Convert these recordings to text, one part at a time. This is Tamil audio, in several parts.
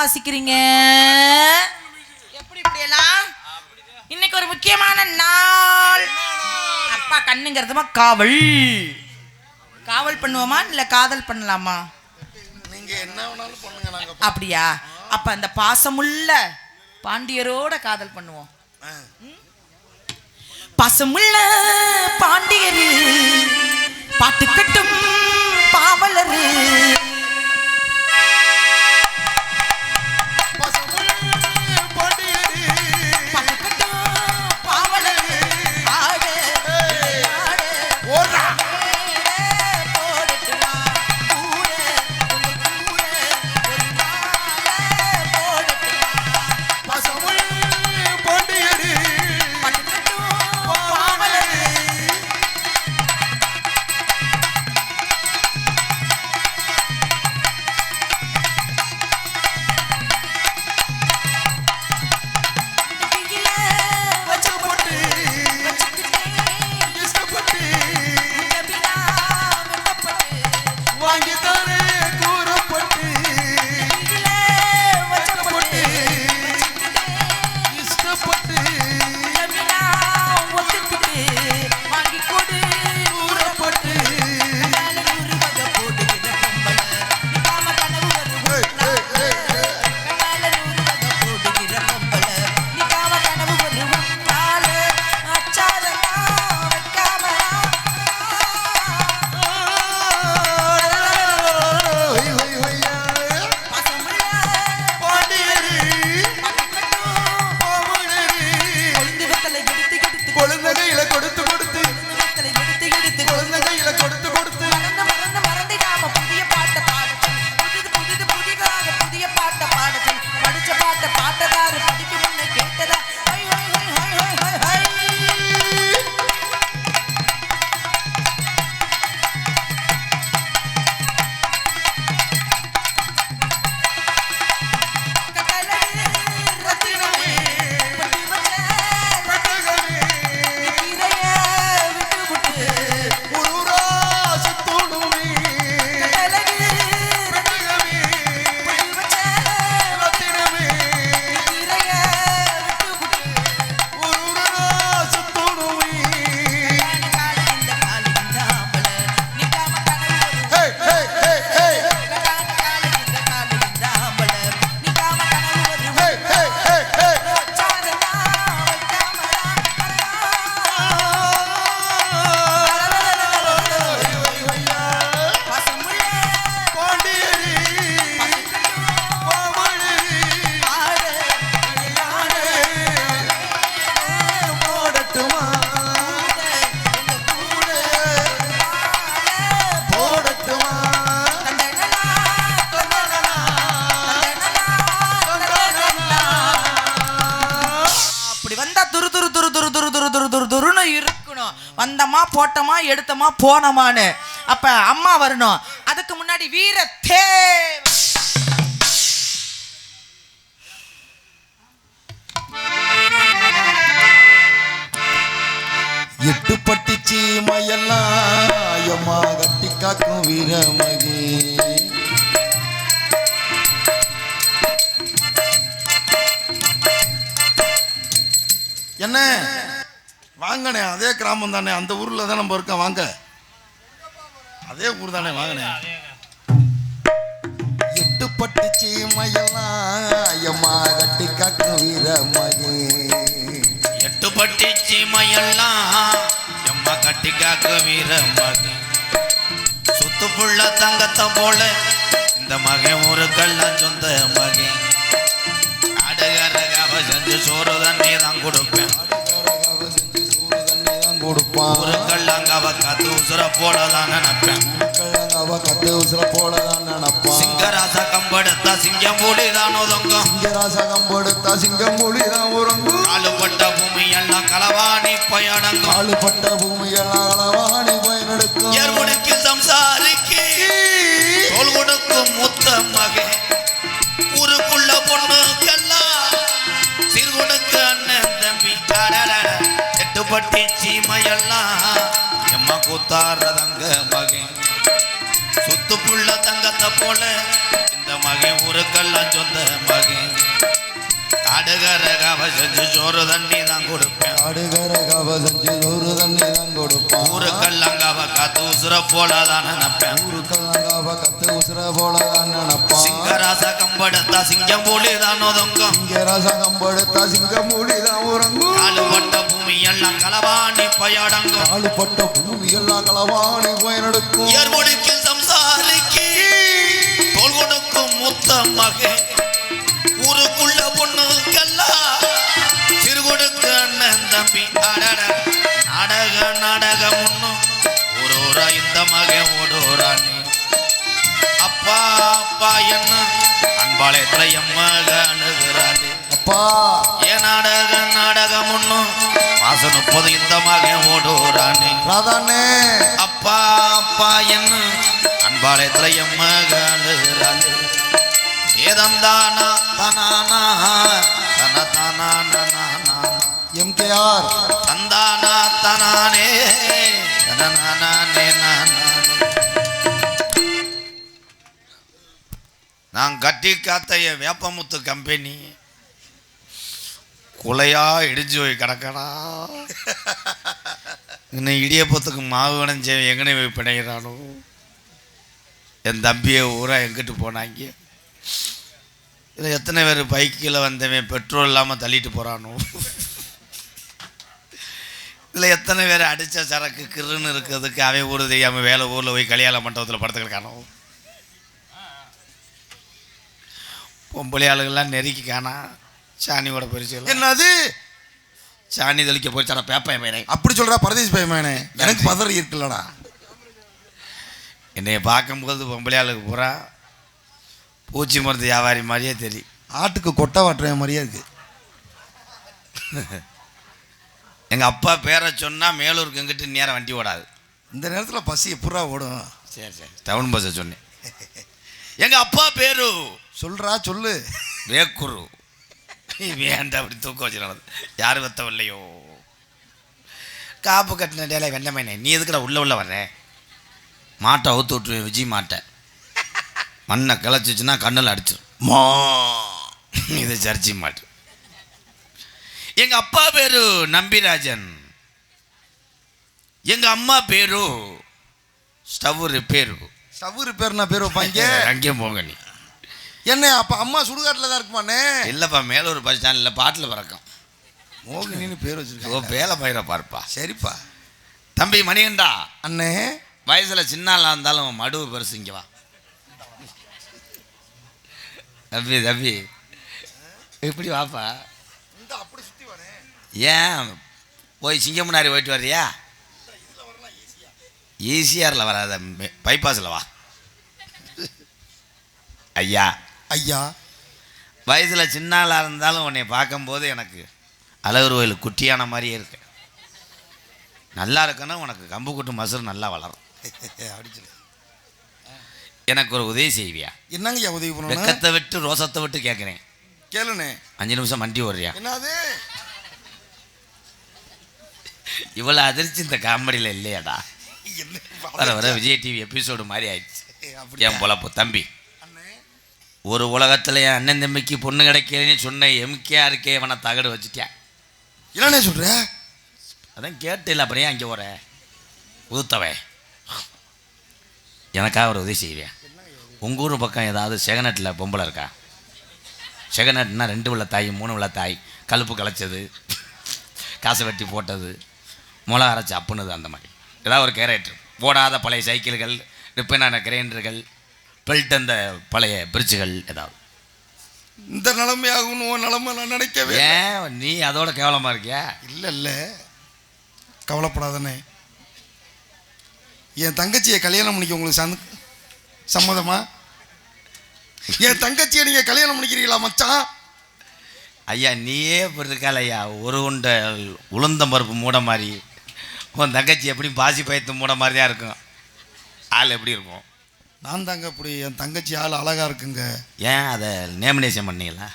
வாசிக்கிறீங்க? எப்படி இப்படி எல்லாம்? இன்னைக்கு ஒரு முக்கியமான நாள். அப்பா கண்ணுங்கிறதுமா காவல். காவல் பண்ணுவோமா இல்ல காதல் பண்ணலாமா? நீங்க என்ன வேணாலும் பண்ணுங்க நாங்க அப்படியா? அப்ப அந்த பாசமுள்ள பாண்டியரோட காதல் பண்ணுவோம். பாசமுள்ள பாண்டியரு பாட்டு கட்டும் பாவலரு எடுத்தமா போனமான்னு. அப்ப அம்மா வரணும். அதுக்கு முன்னாடி வீர தே எட்டு பட்டிச்சி மயல்லாயமா கட்டி காக்கும் வீரமகே. என்ன? வாங்கண்ணே அதே கிராமம் தானே. அந்த ஊர்ல தான் நம்ம இருக்கோம். வாங்க. அதே ஊர் தானே வாங்கண்ணே எட்டு பட்டிச்சி மயெல்லாம் எம்மா கட்டி காக்கும் வீரமகே. எட்டு பட்டி சீமையெல்லாம் எம்மா கட்டி காக்க வீர மகன் சுத்து புள்ள தங்கத்தை போல இந்த மகன் ஒரு கள்ளம் சொந்த மகன் கொடுப்பான். ஒரு கள்ளங்காவ காத்து உசுர போல தான் நினைப்பேன். அவ கத்து உசுர போலதான் நினைப்பான். சிங்கராச கம்பெடுத்தா சிங்கம் மூடி தான் ஒதுங்கும். சிங்கராசகம் படுத்தா சிங்கம் மொழிதான் உறங்கும் காலுப்பட்ட பூமி எல்லாம் களவாணி பயணங்கும் காலுப்பட்ட பூமியெல்லாம் அளவாணி பயனெடுக்கும் ஏர்முடிக்கு சம்சாரிக்கு தோல் கொடுக்கும் முத்த மகன். ஊருக்குள்ள பொண்ணுக்கெல்லாம் எட்டுப்பட்டி சீமையெல்லாம் எம்மா கூத்தாடுறதங்க மகன். சுத்து புள்ள தங்கத்தை போல இந்த மகன் ஊருக்கெல்லாம் சொந்த மகன். காடுகர கவ செஞ்சு சோறு தண்ணி தான் கொடுப்பேன். ஆடுகர கவ செஞ்சு ஒரு தண்ணி தான் கொடுப்பான். ஊருக்கெல்லாம் கவ காத்து உசுர போல தான் நினைப்பேன். ஊருக்கெல்லாம் கவ கத்து உசுர போல தான் நினைப்பான். சிங்கராச கம்பெடுத்தா சிங்கம் போலி தான் ஒதுங்கும். இங்கே ரசகம் படுத்தா சிங்கமூடி தான் உறங்கும். எல்லாம் களவாணி பயடங்கும். ஆளுப்பட்ட பூமி எல்லாம் களவாணி போய் நடக்கும் ஏர்முடிக்கு சம்சாரிக்கு தோல் கொடுக்கும் முத்த மகன் ஊருக்குள்ள பொண்ணுக்கெல்லாம் சிறு கொடுக்க அண்ணன் தம்பி. அடட நாடக நாடகம் ஒண்ணும் ஒரு ஊரா இந்த மகன் ஓடோரானே அப்பா அப்பா என்ன அன்பாளையத்துல எம்மக அணுகிறானே அப்பா ஏன் நாடக நாடகம் ஒண்ணும். மாசம் முப்பது இந்த மகன் ஓடோரானே. ராதாண்ணே. அப்பா அப்பா என்ன? அன்பாலயத்துல எம்மகாலுகிறாள் ஏதந்தானா தனானா தன தானா எம்கேஆர். தந்தானா தனானே. தனநானே நானே நான் கட்டி காத்த என் வேப்பமுத்து கம்பெனி. குலையா இடிஞ்சு போய் கிடக்கடா. இன்னும் இடியப்பத்துக்கு மாவு கணைஞ்சவன் எங்கனே போய் பிணைகிறானோ என் தம்பியை ஊரா எங்கிட்டு போனாங்க? இதில் எத்தனை பேர் பைக்கில் வந்தவன் பெட்ரோல் இல்லாமல் தள்ளிட்டு போகிறானோ இதில் எத்தனை பேர் அடித்த சரக்கு கிருன்னு இருக்கிறதுக்கு அவன் ஊர் தெரியாமல் வேலை ஊரில் போய் கல்யாண மண்டபத்தில் படுத்துக்கிட்டு பொம்பளை ஆளுகள்லாம் நெருக்கி காணா சாணியோட பரிசு என்னது? சாணி தெளிக்க போயிச்சான பேப்பன் பையனை. அப்படி சொல்றா பரதேசி பயமானே எனக்கு பதறி இருக்குல்லடா. என்னைய பார்க்கும்போது பொம்பளை ஆளுக்கு பூரா பூச்சி மருந்து வியாபாரி மாதிரியே தெரியும். ஆட்டுக்கு கொட்டை வாட்டுற மாதிரியே இருக்கு. எங்கள் அப்பா பேரை சொன்னால் மேலூருக்கு எங்கிட்ட நேரம் வண்டி ஓடாது. இந்த நேரத்தில் பசி எப்படா ஓடும்? சரி சரி. டவுன் பஸ்ஸை சொன்னேன். எங்கள் அப்பா பேரு? சொல்றா சொல்லு. வேக்குரு. வேண்டாம் அப்படி தூக்கம் வச்சு நடந்து? யார் வெத்தவில்லையோ? காப்பு கட்டின டேல வெண்டமேனே நீ எதுக்குடா உள்ள உள்ள வர்ற? மாட்டை அவுத்து விட்டுருவேன் விஜய் மாட்டை. மண்ணை கிளச்சிச்சுன்னா கண்ணில் அடிச்சிடும் மா. இது சர்ச்சி மாட்டு. எங்க அப்பா பேரு நம்பிராஜன். எங்க அம்மா பேரு ஸ்டவ் ரிப்பேரு. பேர் என்ன பேர் வைப்பாங்க. அங்கேயும் போங்க நீ. என்ன அப்ப அம்மா சுடுகாட்டில் தான் இருக்குமாண்ணே? இல்லைப்பா மேலூர் பஸ் ஸ்டாண்டில் பாட்டில் பறக்கும். மோகினின்னு பேர் ஓ வச்சிருக்கோம் வேலை பயிர பார்ப்பா. சரிப்பா. தம்பி மணிகண்டா? அண்ணே. வயசில் சின்னாளாக இருந்தாலும் மடு பெருசு இங்கே வா. தம்பி தம்பி. எப்படி வாப்பா? அப்படி சுத்தி வானே. ஏன்? போய் சிங்கமுனாரி போயிட்டு வர்றியா? ஈசிஆரில் வராத பைபாஸில் வா. ஐயா ஐயா. வயசில் சின்ன ஆளாக இருந்தாலும் உன்னை பார்க்கும்போது எனக்கு அழகர் கோயில் குட்டியான மாதிரியே இருக்கு. நல்லா இருக்குன்னா உனக்கு கம்பு கூட்டு மசூர் நல்லா வளரும். அப்படி சொல்லு. எனக்கு ஒரு உதவி செய்வியா? என்னங்க ஐயா உதவி பண்ணணும்? வெக்கத்தை விட்டு ரோசத்தை விட்டு கேட்குறேன் கேளுண்ணே. அஞ்சு நிமிஷம் மண்டி ஓடுறியா? என்னது? இவ்வளோ அதிர்ச்சி இந்த காமெடியில் இல்லையாடா? வர வர விஜய் டிவி எபிசோடு மாதிரி ஆயிடுச்சு. அப்படியா? என் பொழப்பு தம்பி. ஒரு உலகத்தில் என் அண்ணன் தம்பிக்கு பொண்ணு கிடைக்கலன்னு சொன்ன எம்கேஆருக்கே இவனை தகடு வச்சுட்டேன். என்னண்ணே சொல்ற? அதான் கேட்டு இல்லை அப்புறம் ஏன் அங்கே போகிற உதுத்தவே எனக்காக ஒரு உதவி செய்வியா உங்கள் ஊர் பக்கம் ஏதாவது செகநட்டில் பொம்பளை இருக்கா? செகநட்னா ரெண்டு உள்ள தாய் மூணு உள்ள தாய் கழுப்பு கலைச்சது காசை வெட்டி போட்டது மிளகா அரைச்சி அப்புனுது அந்த மாதிரி. ஏதாவது ஒரு கேரக்டர். போடாத பழைய சைக்கிள்கள் ரிப்பனான கிரைண்டர்கள் பெல்ட் அந்த பழைய பிரிட்ஜுகள் ஏதாவது. இந்த நிலைமை ஆகும்னு உன் நிலைமை நான் நினைக்கவே. ஏன்? நீ அதோட கேவலமாக இருக்கியா? இல்ல இல்ல. கவலைப்படாதண்ணே. என் தங்கச்சியை கல்யாணம் பண்ணிக்க உங்களுக்கு சந்த சம்மதமா? என் தங்கச்சியை நீங்க கல்யாணம் பண்ணிக்கிறீங்களா மச்சான்? ஐயா நீயே இப்படி இருக்கால ஐயா. ஒரு உண்டை உளுந்தம் பருப்பு மூட மாதிரி. உன் தங்கச்சி எப்படி பாசி பயத்து மூட மாதிரி தான் இருக்கும். ஆள் எப்படி இருக்கும்? நான் தாங்க அப்படி என் தங்கச்சி ஆள் அழகா இருக்குங்க. ஏன் அதை நேமினேஷன் பண்ணீங்களா?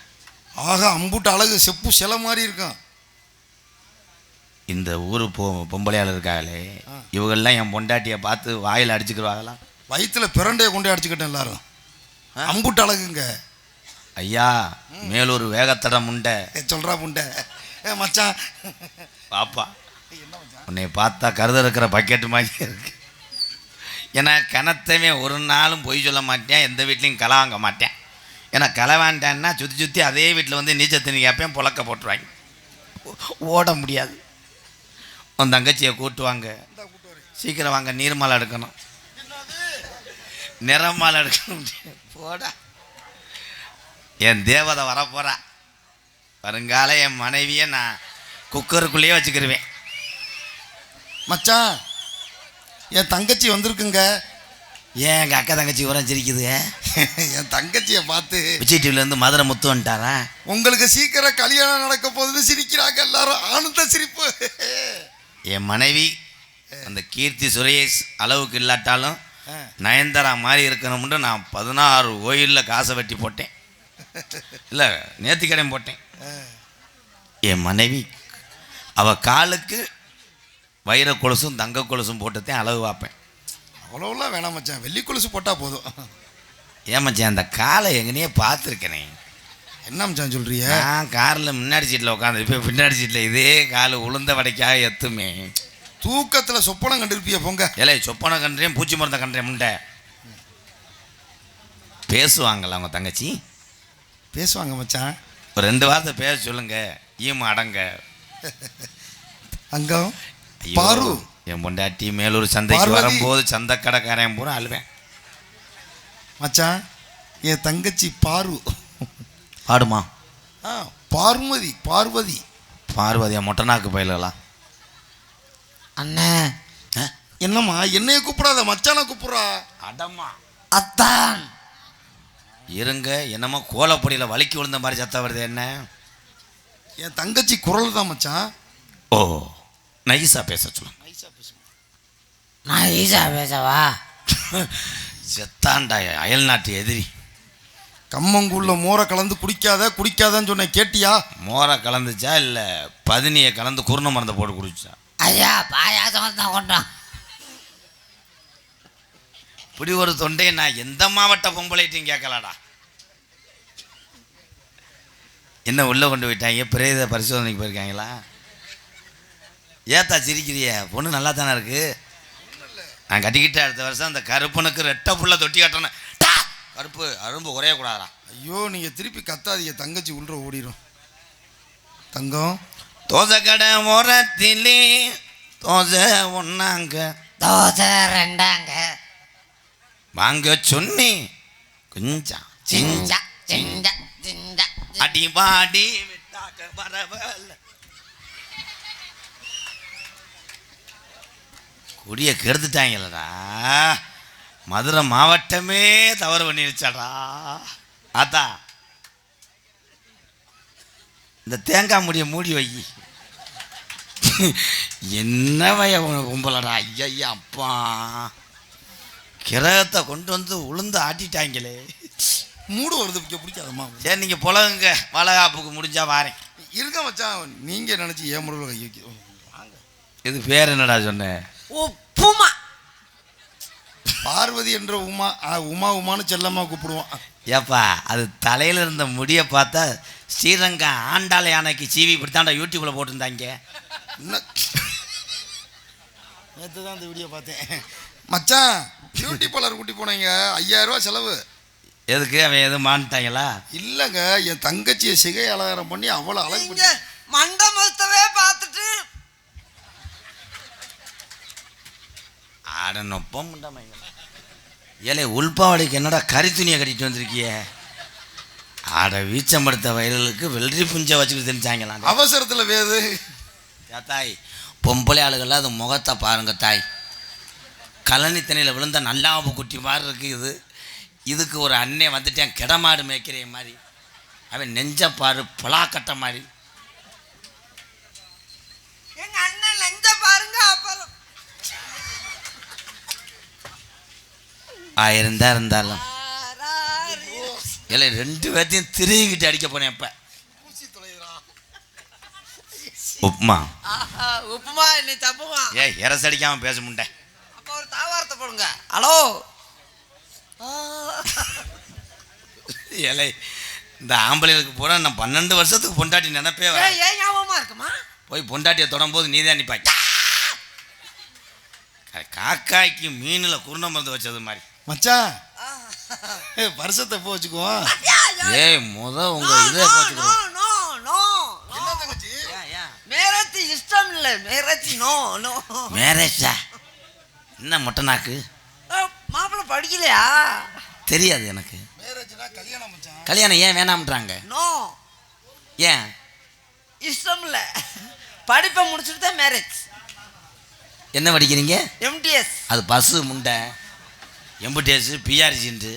ஆகா அம்புட்டு அழகு செப்பு சிலை மாதிரி இருக்கும் இந்த ஊர் பொ பொம்பளையாள் இருக்காங்களே இவங்கெல்லாம் என் பொண்டாட்டியை பார்த்து வாயில் அடிச்சுக்கிடுவாங்களாம் வயிற்றுல பிரண்டையை கொண்டு அடிச்சுக்கிட்டேன் எல்லாரும். அம்புட்டு அழகுங்க. ஐயா மேலூர் வேகத்தடம் உண்டை ஏ, சொல்றா புண்டை ஏ மச்சான். பாப்பா. உன்னை பார்த்தா கருத இருக்கிற பக்கெட்டு மாதிரி இருக்கு. ஏன்னா கணத்தவே ஒரு நாளும் பொய் சொல்ல மாட்டேன் எந்த வீட்லேயும் களை வாங்க மாட்டேன். ஏன்னா களை வேண்டான்னா சுற்றி சுற்றி அதே வீட்டில் வந்து நீச்சல் தண்ணி கேட்பேன் புழக்க போட்டுருவாங்க. ஓட முடியாது. உன் தங்கச்சியை கூட்டுவாங்க சீக்கிரம் வாங்க நீர்மாலை எடுக்கணும். நிறமாலை எடுக்கணும் போடா. என் தேவதை வரப்போகிறா வருங்கால என் மனைவியை நான் குக்கருக்குள்ளேயே வச்சுக்கிருவேன். மச்சான் என் தங்கச்சி வந்திருக்குங்க. ஏன் எங்கள் அக்கா தங்கச்சி உரம் சிரிக்குது? என் தங்கச்சியை பார்த்து விஜய் டிவிலேருந்து மதுரை முத்து வந்துட்டாரா? உங்களுக்கு சீக்கிரம் கல்யாணம் நடக்க போகுதுன்னு சிரிக்கிறாங்க எல்லாரும். ஆனந்த சிரிப்பு. என் மனைவி அந்த கீர்த்தி சுரேஷ் அளவுக்கு இல்லாட்டாலும். நயன்தாரா மாதிரி இருக்கணும்னு நான் பதினாறு கோயிலில் காசை வெட்டி போட்டேன். இல்லை நேர்த்திக்கடன் போட்டேன். என் மனைவி அவள் காலுக்கு வைர கொலுசும் தங்க கொலுசும் போட்டுத்தான் அளவு பார்ப்பேன். அவ்வளோலாம் வேணாம் மச்சான். வெள்ளி கொலுசு போட்டால் போதும். ஏமாச்சேன் அந்த காலை எங்கனையே பார்த்துருக்கேனே. என்ன மச்சான் சொல்றிய நான் காரில் முன்னாடி சீட்டில் உட்காந்து இப்போ பின்னாடி சீட்டில் இதே கால் உளுந்த வடைக்காக எத்துமே. தூக்கத்தில் சொப்பனம் கண்டிருப்பிய போங்க. ஏலே சொப்பனை கன்றேன் பூச்சி மருந்தை கன்றேன் முண்டை. பேசுவாங்களா அவங்க தங்கச்சி? பேசுவாங்க மச்சான். ஒரு ரெண்டு வார்த்தை பேச சொல்லுங்க. ஈம அடங்க. அங்கம் பாரு. என் பொண்டாட்டி மேலூர் சந்தைக்கு பார்வதி. வரும்போது சந்தை கடைக்காரன் பூரா அழுவேன். மச்சான் என் தங்கச்சி பாரு. பாடுமா? ஆ பார்வதி பார்வதி. பார்வதியா மொட்டனாக்கு பயிலலாம் அண்ணே. என்னம்மா என்னைய கூப்பிடாத மச்சானை கூப்பிடுறா? அடம்மா. அத்தான். இருங்க என்னமோ கோலப்பொடியில் வலிக்கி விழுந்த மாதிரி சத்தம் வருது என்ன? என் தங்கச்சி குரல் தான் மச்சான். ஓ. நைஸா பேச சொல்லுங்க. நான் ஈஸா பேசவா? செத்தாண்டா அயல் நாட்டு எதிரி. கம்மங்கூழ்ல மோரை கலந்து குடிக்காத குடிக்காதன்னு சொன்னேன் கேட்டியா? மோரை கலந்துச்சா இல்லை பதினியை கலந்து குருண மருந்தை போட்டு குடிச்சா? ஐயா பாயாசம் தான் கொண்டோம். இப்படி ஒரு தொண்டையை நான் எந்த மாவட்ட பொம்பளைட்டையும் கேட்கலாடா. என்ன உள்ளே கொண்டு போயிட்டாங்க? பிரேத பரிசோதனைக்கு போயிருக்காங்களா? ஏத்தா சிரிக்கிறிய? பொண்ணு நல்லா தானே இருக்கு? நான் கட்டிக்கிட்ட அடுத்த வருஷம். அந்த கருப்பனுக்கு ரெட்டை புள்ள தொட்டி கட்டணும். டா! கருப்பு அரும்பு குறைய கூடாதா ஐயோ நீங்க திருப்பி கத்தாதீங்க. தங்கச்சி உள்ள ஓடிடும் தங்கம்? தோசை கடை ஓரத்திலே தோசை ஒன்னாங்க தோசை ரெண்டாங்க. வாங்க சொன்னி. கொஞ்சம் சிஞ்சா சிஞ்சா சிஞ்சா. அடி பாடி விட்டாக்க பரவாயில்ல. குடிய கெடுத்துட்டாங்களடா. மதுரை மாவட்டமே தவறு பண்ணிருச்சாடா. ஆத்தா இந்த தேங்காய் முடிய மூடி வை. என்ன வய கும்பலடா. ஐயா அப்பா. கிரகத்தை கொண்டு வந்து உளுந்து ஆட்டிட்டாங்களே. மூடு வருது பிடிக்க பிடிக்காதம்மா. சரி நீங்கள் புலகுங்க. வளகாப்புக்கு முடிஞ்சா வாரேன். இருக்க மச்சான் நீங்க நினைச்சு ஏன் முடிவில் கை வைக்க வாங்க இது பேர் என்னடா சொன்னேன் உப்புமா. பார்வதி என்ற உமா உமா உமான்னு செல்லம்மா கூப்பிடுவான். ஏப்பா அது தலையில் இருந்த முடியை பார்த்தா ஸ்ரீரங்கம் ஆண்டாள் யானைக்கு சீவி இப்படித்தாண்டா யூடியூப்பில் போட்டிருந்தாங்க. என்ன? நேற்று தான் இந்த வீடியோ பார்த்தேன். மச்சான் பியூட்டி பார்லர் கூட்டி போனீங்க ஐயாயிரம் ரூபாய் செலவு. எதுக்கு அவன் எதுவும் மாட்டாங்களா இல்லைங்க என் தங்கச்சியை சிகை அலங்காரம் பண்ணி அவ்வளோ அழகு மண்டபத்தவே பார்த்துட்டு ஆட நொப்பம் ஏலே உள்பாவடைக்கு என்னடா கறி துணியை கட்டிட்டு வந்திருக்கிய? ஆட வீச்சம்படுத்த வயலுக்கு வெள்ளரி புஞ்சை வச்சுக்கிட்டு தெரிஞ்சாங்களாம் அவசரத்தில் வேது. தாய் பொம்பளை ஆளுகள்லாம் அது முகத்தை பாருங்க தாய். கழனி தண்ணியில் விழுந்த நல்லாவு குட்டி மாதிரி இருக்கு இது. இதுக்கு ஒரு அண்ணன் வந்துட்டேன் கிடமாடு மேய்க்கிற மாதிரி. அவன் நெஞ்ச பாரு புலாக்கட்ட மாதிரி எங்க அண்ணன் லஞ்ச பாருங்க அப்புறம் ஆயிரம் தான் இருந்தாலும். இல்லை ரெண்டு பேர்த்தையும் திருகிட்டு அடிக்க போனேன் இப்போ. ஆஹா, உப்புமா நீ தப்புமா? ஏ இரசடிக்காம பேச முண்டேன். அப்ப ஒரு தாவாரத்தை போடுங்க. ஹலோ? ஏலே இந்த ஆம்பளைகளுக்கு பூரா நான் பன்னெண்டு வருஷத்துக்கு பொண்டாட்டி நினைப்பே ஏன் ஞாபகமா இருக்குமா? போய் பொண்டாட்டியை தொடரும்போது நீ தான் நிப்பாய் காக்காய்க்கு மீனில் குருணை மருந்து வச்சது மாதிரி. மச்சான். வருஷத்தை போ வச்சுக்குவோம். ஏய் முத உங்க இதே தங்கச்சி? மேரேஜ் இஷ்டம் இல்ல. Marriage no no. மேரேஜா என்ன மொட்டை நாக்கு மாப்பிள்ள படிக்கலையா? தெரியாது எனக்கு. மேரேஜ்னா கல்யாணம் மச்சான். கல்யாணம் ஏன் வேணாம்ன்றாங்க? நோ. ஏன்? இஷ்டம் இல்ல. படிப்பை முடிச்சுட்டு தான் மேரேஜ். என்ன படிக்கிறீங்க? எம்டிஎஸ் அது பஸ்ஸு முண்டை. எம்புடேஸு பிஆர்சின்ட்டு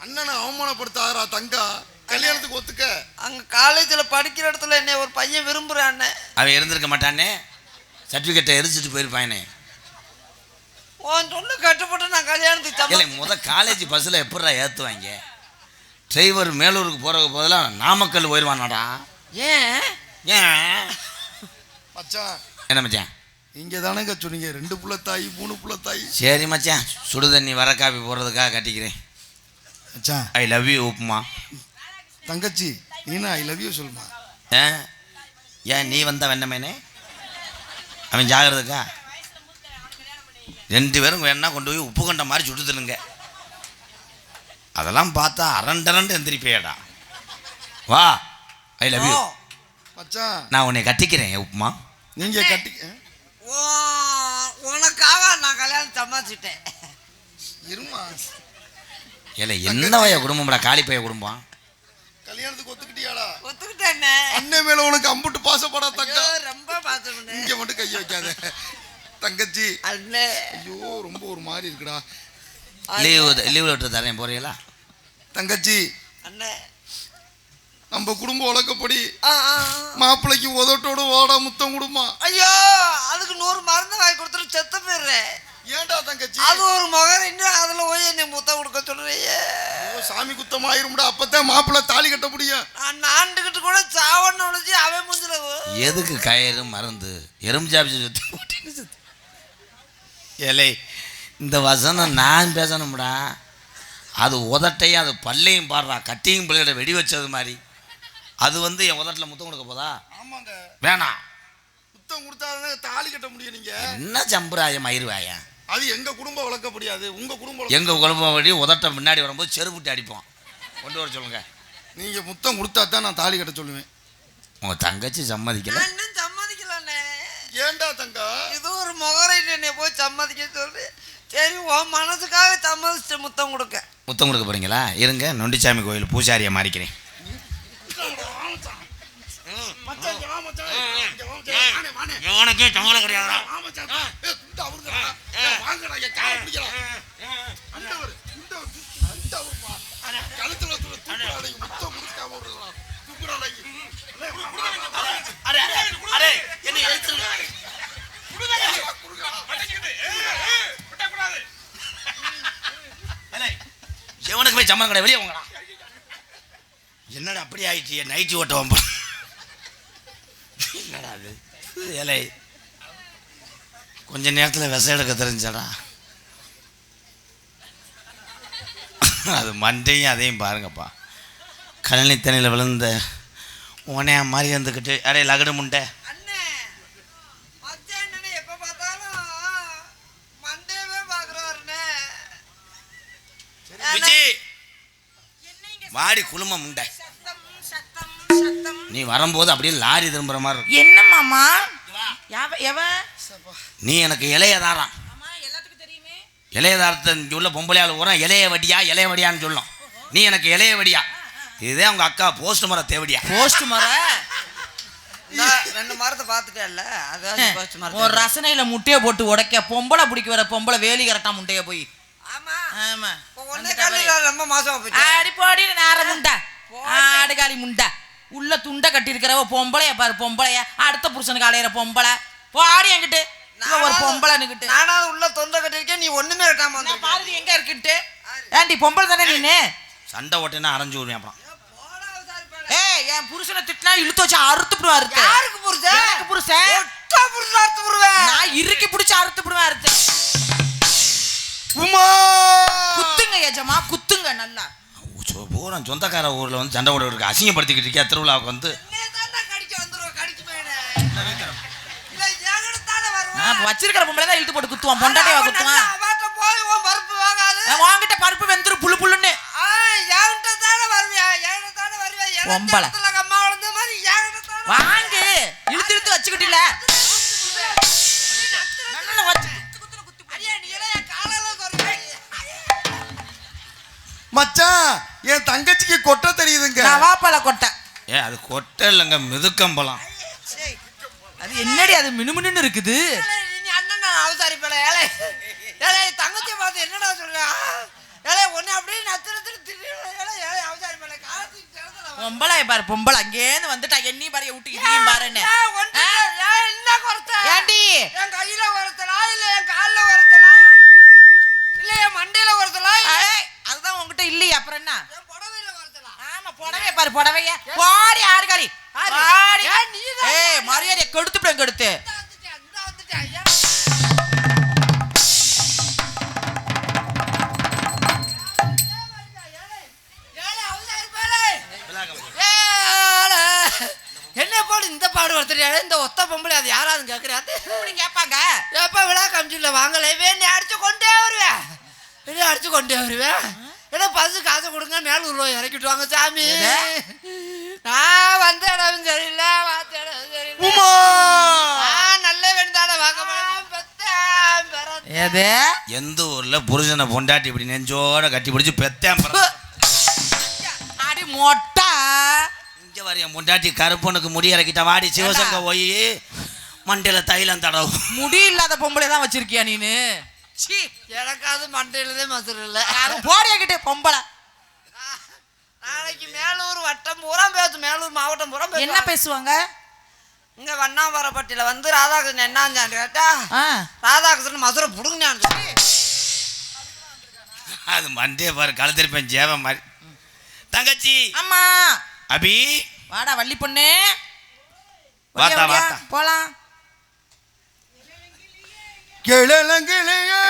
அண்ணனை அவமானப்படுத்தாதரா தங்கா. கல்யாணத்துக்கு ஒத்துக்க. அங்க காலேஜ்ல படிக்கிற இடத்துல என்னை ஒரு பையன் விரும்புறான்னு அவன் இருந்திருக்க மாட்டானே. சர்டிஃபிகேட்டை எரிச்சிட்டு போயிருப்பானே. உன் சொன்ன கட்டுப்பட்டு நான் கல்யாணத்துக்கு இல்லை முத காலேஜ் பஸ்ஸில் எப்படிடா ஏற்றுவாங்க டிரைவர் மேலூருக்கு போகிறதுக்கு பதிலாக நாமக்கல் போயிடுவானாடா ஏன்? ஏன்? மச்சான். என்ன மச்சான்? இங்க தானங்க சொன்னீங்க. ரெண்டு புள்ள தாய் மூணு புள்ள தாய். சரி மச்சான். சுடு தண்ணி வர காப்பி போடுறதுக்காக கட்டிக்கிறேன். மச்சான். I love you upma. தங்கச்சி நீனா ஐ லவ் யூ சொல்லுமா. ஏ ஏன் நீ வந்த வெண்ணமேனே அவன் ஜாகிரதுக்கா? ரெண்டு பேரும் வேணா கொண்டு போய் உப்பு கண்ட மாதிரி சுட்டு அதெல்லாம் பார்த்தா அரண்டரண்டு எந்திரிப்பேடா. வா ஐ லவ் யூ. மச்சான். நான் உன்னை கட்டிக்கிறேன் உப்புமா. நீங்க கட்டி உனக்காக நான் கல்யாணம் சம்பாதிச்சிட்டேன் இருமா? இல்லை என்ன வய குடும்பம்டா? காளிப்பைய குடும்பம். கல்யாணத்துக்கு ஒத்துக்கிட்டியாடா? ஒத்துக்கிட்டேன்னு அண்ணன் மேல உனக்கு அம்புட்டு பாசப்படா தங்கா. ஐயோ, ரொம்ப பார்த்துக்கணும் இங்க மட்டும் கைய வைக்காத. தங்கச்சி. அண்ணே. ஐயோ ரொம்ப ஒரு மாதிரி இருக்குடா. லீவு லீவு விட்டு தரேன் போறீங்களா தங்கச்சி. அண்ணே. நம்ம குடும்ப வழக்கப்படி ஆ, ஆ, ஆ. மாப்பிள்ளைக்கு உதட்டோட ஓடா முத்தம் கொடுமா. ஐயோ அதுக்கு நூறு மருந்து வாங்கி கொடுத்துட்டு செத்து போயிடுறேன் ஏன்டா தங்கச்சி? அது ஒரு மகன் இன்னும் அதுல போய் என்னை முத்தம் கொடுக்க சொல்றியே ஐயோ, சாமி குத்தம் ஆயிரும்டா அப்பதான் மாப்பிள்ளை தாலி கட்ட முடியும். நான் நாண்டுகிட்டு கூட சாவன்னு உழைச்சி அவன் முஞ்சில எதுக்கு கயிறு மருந்து? எறும்பு சாப்பிச்சு சுத்தி. ஏலே இந்த வசனம் நான் பேசணும்டா. அது உதட்டையும் அது பல்லையும் பாடுறா. கட்டியும் பிள்ளையோட வெடி வச்சது மாதிரி. அது வந்து என் உதட்டில் முத்தம் கொடுக்க போதா? ஆமாங்க. வேணாம் முத்தம் கொடுத்தாதான் தாலி கட்ட முடியும் நீங்க? என்ன சம்புராயம் மயிருவாயா? அது எங்க குடும்ப வழக்கப்படியாது உங்க குடும்ப வழக்க- எங்கள் குழம்பு வழி உதட்ட முன்னாடி வரும்போது செருப்புட்டு அடிப்போம். கொண்டு வர சொல்லுங்க. நீங்க முத்தம் கொடுத்தா தான் நான் தாலி கட்ட சொல்லுவேன். உங்கள் தங்கச்சி சம்மதிக்கல. சம்மதிக்கலண்ணே. ஏன்டா தங்கா? இது ஒரு முகரை என்னை போய் சம்மதிக்க சொல்லி. சரி உன் மனசுக்காக சம்மதிச்சு முத்தம் கொடுக்க. முத்தம் கொடுக்க போறீங்களா? இருங்க நொண்டிச்சாமி கோயில் பூசாரியை மாறிக்கிறேன். உனக்கே சம்பளம் கிடையாதா எவனுக்குமே வாங்கடா, சம்பளம் கிடையாது வெளியே என்னடா அப்படி ஆயிடுச்சு? நைட்டி ஓட்ட வம்பா. என்னடா அது ஏலே கொஞ்ச நேரத்தில் விச எடுக்க தெரிஞ்சாடா. அது மண்டையும் அதையும் பாருங்கப்பா. கழனி தண்ணியில் விழுந்த உனையா மாதிரி இருந்துக்கிட்டு அடே லகடு முண்டை. வாடி குழும முண்டை. நீ வரும்போது அப்படியே லாரி திரும்புற மாதிரி என்ன மாமா? யாவ எவ? நீ எனக்கு தெரியுமே. இளையதாரத்தை இங்கே உள்ள பொம்பளையாள் ஊரா இளைய வடியா இளைய வடியான்னு சொல்லும். நீ எனக்கு இளைய வடியா இதே உங்க அக்கா போஸ்ட் மர தேவடியா. போஸ்ட் மர? ரெண்டு மரத்தை பார்த்துட்டேல்ல அதான் போஸ்ட் மரம் ஒரு ரசனையில முட்டைய போட்டு உடைக்க பொம்பளை பிடிக்க வர பொம்பளை வேலி கரெக்டா முட்டைய போய். ஆமா. ஆமா. ரொம்ப மாசம் ஆடி போடி நேர முண்டை. ஆடுகாலி முண்டை. உள்ள துண்டை கட்டி இருக்கிறவ பொம்பளைய பாரு பொம்பளைய. அடுத்த புருஷனுக்கு அலையிற பொம்பளை. போடி என்கிட்ட. ஒரு பொம்பளைன்னுகிட்டு நானாவது உள்ள தொண்டை கட்டிருக்கேன் நீ ஒண்ணுமே கட்டாம நான் வந்திருக்க. பாருது எங்க இருக்குட்டு ஏண்டி பொம்பளை தானே நீனு? சண்டை ஓட்டினா அரைஞ்சு விடுவேன் அப்புறம். ஏய் என் புருஷனை திட்டினா இழுத்து வச்சு அறுத்துப்பிடுவா அறுத்து. யாருக்கு புருஷன் எனக்கு புருஷன் ஒட்டா புருஷன் அறுத்து விடுவேன். நான் இறுக்கி பிடிச்சு அறுத்துப்பிடுவேன் அறுத்து. உமா. குத்துங்க ஏஜமா குத்துங்க நல்லா. பூரா சொந்தக்கார ஊரில் வந்து சண்டை போட இருக்கு. அசிங்கப்படுத்திக்கிட்டு இருக்கியா? திருவிழாவுக்கு வந்து. வச்சிருக்கிற பொம்பளை தான் இழுத்து போட்டு குத்துவான். பொண்டாட்டியை குத்துவான். வாங்கிட்ட பருப்பு வெந்துரு புழு புழுன்னு. பொம்பளை. வாங்கு இழுத்து தங்கச்சிக்கு கொட்ட தெரியுதுங்க. நவாப்பழ கொட்டை. ஏ அது கொட்டை இல்லைங்க மிதுக்கம்பலம் அது என்னடி அது மினுமினுன்னு இருக்குது. தங்கச்சி பார்த்து என்னடா ஒன்னு அப்படியே நத்து நத்து மேல காலத்துக்கு திறந்தல பொம்பளை பாரு பொம்பளை. அங்கேருந்து வந்துட்டா எண்ணி பாரு விட்டு இதையும் பாருன்னு. என்ன குறைச்ச ஏண்டி? என் கையில ஒருத்தலா இல்ல என் கால்ல ஒருத்தலா? இல்ல என் மண்டையில ஏய், அதுதான் உங்ககிட்ட இல்லையே அப்புறம் என்ன என் புடவையில ஒருத்தலா ஆமா புடவைய பாரு புடவைய. பாடி ஆறுகாரி ஆறு. பாடி. ஏய் மரியாதை கெடுத்து விடும் கெடுத்து. என்ன போடு இந்த பாடு ஒருத்தர் இந்த ஒத்த பொம்பளை அது யாராவது கேட்கறாரு கேட்பாங்க. எப்ப விழா கமிச்சில வாங்கல. வேணி அடிச்சு கொண்டே வருவேன் அடிச்சு கொண்டே வருவேன் என்ன பசு காசு கொடுங்க மேலூர்ல இறக்கிட்டு வாங்க சாமி? நான் வந்த இடம் சரியில்லை பார்த்த இடம் சரியில்லை. நான் நல்ல வேண்டாட பிறந்தேன். எது? எந்த ஊரில் புருஷனை பொண்டாட்டி இப்படி நெஞ்சோட கட்டி பிடிச்சி பெத்தேன் அடி மொட்டா. இங்கே வர என் பொண்டாட்டி கருப்பனுக்கு முடி இறக்கிட்ட வாடி சிவசங்க போய் மண்டையில் தைலம் தடவு முடி இல்லாத பொம்பளை தான் வச்சிருக்கியா நீனு? சீ எனக்காவது மண்டையிலதே மசுறு இல்லை. அது போடியா கிட்டே பொம்பளை. நாளைக்கு மேலூர் வட்டம் பூரா பேசு மேலூர் மாவட்டம் பூரா என்ன பேசுவாங்க? இங்க வண்ணாமரப்பட்டியில வந்து ராதாகிருஷ்ணன் என்னாஞ்சான்னு கேட்டா ராதாகிருஷ்ணன் மதுரை புடுங்கினான்னு சொல்லி. அது மண்டையை பாரு கழுத்திருப்பேன் ஜேவ மாதிரி. தங்கச்சி. அம்மா. அபி. வாடா வள்ளி பொண்ணு? வாத்தா. போலாம். கிழலங்கிளையே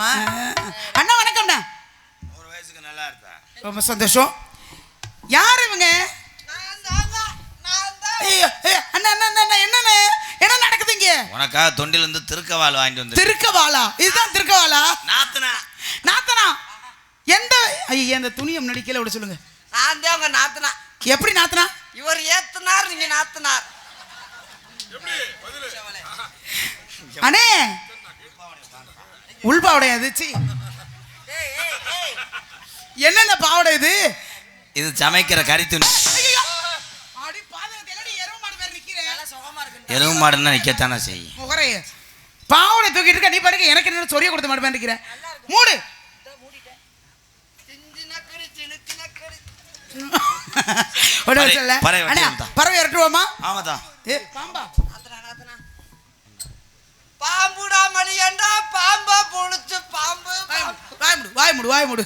பட்டிங்களாமா அண்ணா வணக்கம்ண்ணா. ஒரு வயசுக்கு நல்லா இருந்தா ரொம்ப சந்தோஷம். யார் இவங்க? அண்ணா அண்ணா அண்ணா, அண்ணா என்னண்ணே? என்ன நடக்குது இங்க? உனக்காக தொண்டில இருந்து திருக்கவாள் வாங்கிட்டு வந்து திருக்கவாலா? இதுதான் திருக்கவாலா? நாத்தனா. நாத்தனா? எந்த ஐயா அந்த துணியை முன்னாடி கீழே விட சொல்லுங்க. நான் தான் உங்க நாத்தனா. எப்படி நாத்தனா? இவர் ஏத்துனார் நீங்க நாத்தனார். அண்ணே உள்பாவடை அது சி என்னென்ன பாவடை இது? இது சமைக்கிற கறி துணி. எருவு மாடுன்னா நிக்கத்தானே செய்யும். முகரைய. பாவடை தூக்கிட்டு இருக்க நீ பாருங்க எனக்கு என்ன சொரிய கொடுத்த மாட்டு மாதிரி நிக்கிறேன் மூடு. சிஞ்சு நக்கடி சினுக்கு நக்கடி ஒண்ணு வாய் மூடு வாய் மூடு.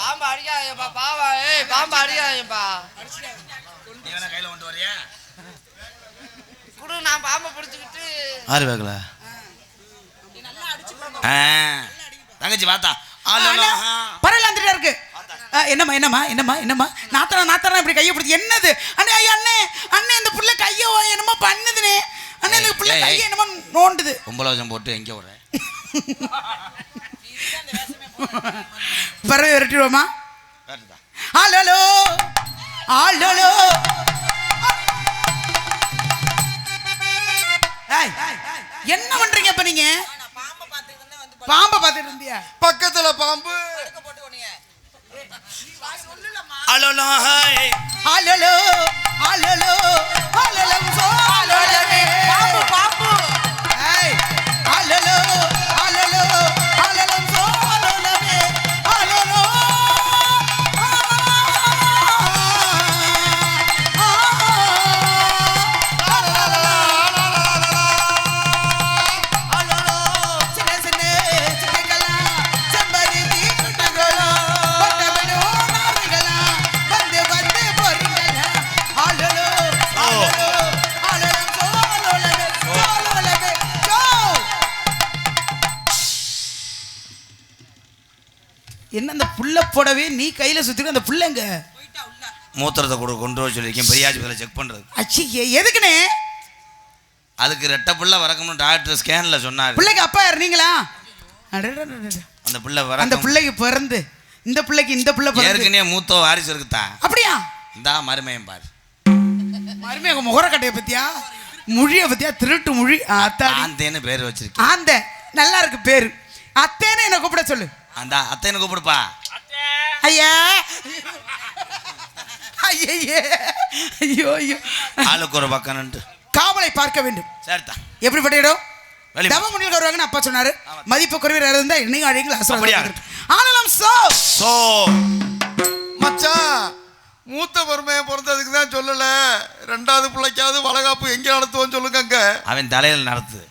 பாம்பு அடிக்காதேப்பா பாவா. ஏய் பாம்பு அடிக்காதேப்பா. கையில கொண்டு வரியா? குடு நான் பாம்பை பிடிச்சிக்கிட்டு. ஆறு வேகல தங்கச்சி பார்த்தா பறவைல வந்துட்டே இருக்கு. என்னம்மா என்னம்மா என்னம்மா என்னம்மா? நாத்தனா நாத்தனா இப்படி கையை பிடிச்சி என்னது? அண்ணே ஐயா அண்ணே அண்ணே இந்த புள்ள கையை என்னமோ பண்ணுதுனே. அண்ணே இந்த புள்ள. கையை என்னமோ நோண்டுது. வருஷம் போட்டு எங்க விடுற பறவை விரட்டிடுவோமா? ஆலோலோ ஏய், என்ன பண்றீங்க இப்ப நீங்க? பாம்பை பார்த்துட்டு இருந்தியா? பக்கத்துல பாம்பு அலோலோ. ஆலோலோ ஆலோலோ ஆலோலோ சோ ஆலோலமே பாம்பு பாம்பு கையில சுத்திட்டு அந்த புள்ளங்க. மூத்திரத்தை கொடு கொண்டு வர சொல்லியிருக்கேன். பெரிய ஆஸ்பத்திரியில் செக் பண்ணுறது அச்சி எதுக்குனே அதுக்கு ரெட்டை பிள்ளை வரக்கணும்னு டாக்டர் ஸ்கேனில் சொன்னார். பிள்ளைக்கு அப்பா அடடடடட. அந்த பிள்ளை அந்த வர பிள்ளைக்கு பிறந்து இந்த பிள்ளைக்கு இந்த பிள்ளை ஏற்கனவே மூத்த வாரிசு இருக்குதான் அப்படியா? இந்தா மருமையம் பாரு. மருமையாக முகரக்கட்டையை பத்தியா? மொழியை பத்தியா? திருட்டு மொழி அத்தாடி. ஆந்தேன்னு பேர் வச்சிருக்கேன். ஆந்த. நல்லா இருக்கு பேரு. அத்தேன்னு என்ன கூப்பிட சொல்லு. அந்த அத்தைன்னு கூப்பிடுப்பா. ஐயா. ஐயே ஐயோ ஐயோ. ஆளுக்கு ஒரு பக்கம்னுட்டு காவலை பார்க்க வேண்டும். சரிதான் எப்படிப்பட்ட இடம் வெளி- தவ முனியில் வருவாங்கன்னு அப்பா சொன்னாரு. மதிப்பு குறைவர் இருந்தா என்னையும் அழைக்கல? ஆனாலும் சோ. சோ. மச்சான் மூத்த பொறுமையை பிறந்ததுக்கு தான் சொல்லல. ரெண்டாவது பிள்ளைக்காவது வளகாப்பு எங்க நடத்துவோம் சொல்லுங்க அங்க. அவன் தலையில் நடத்துது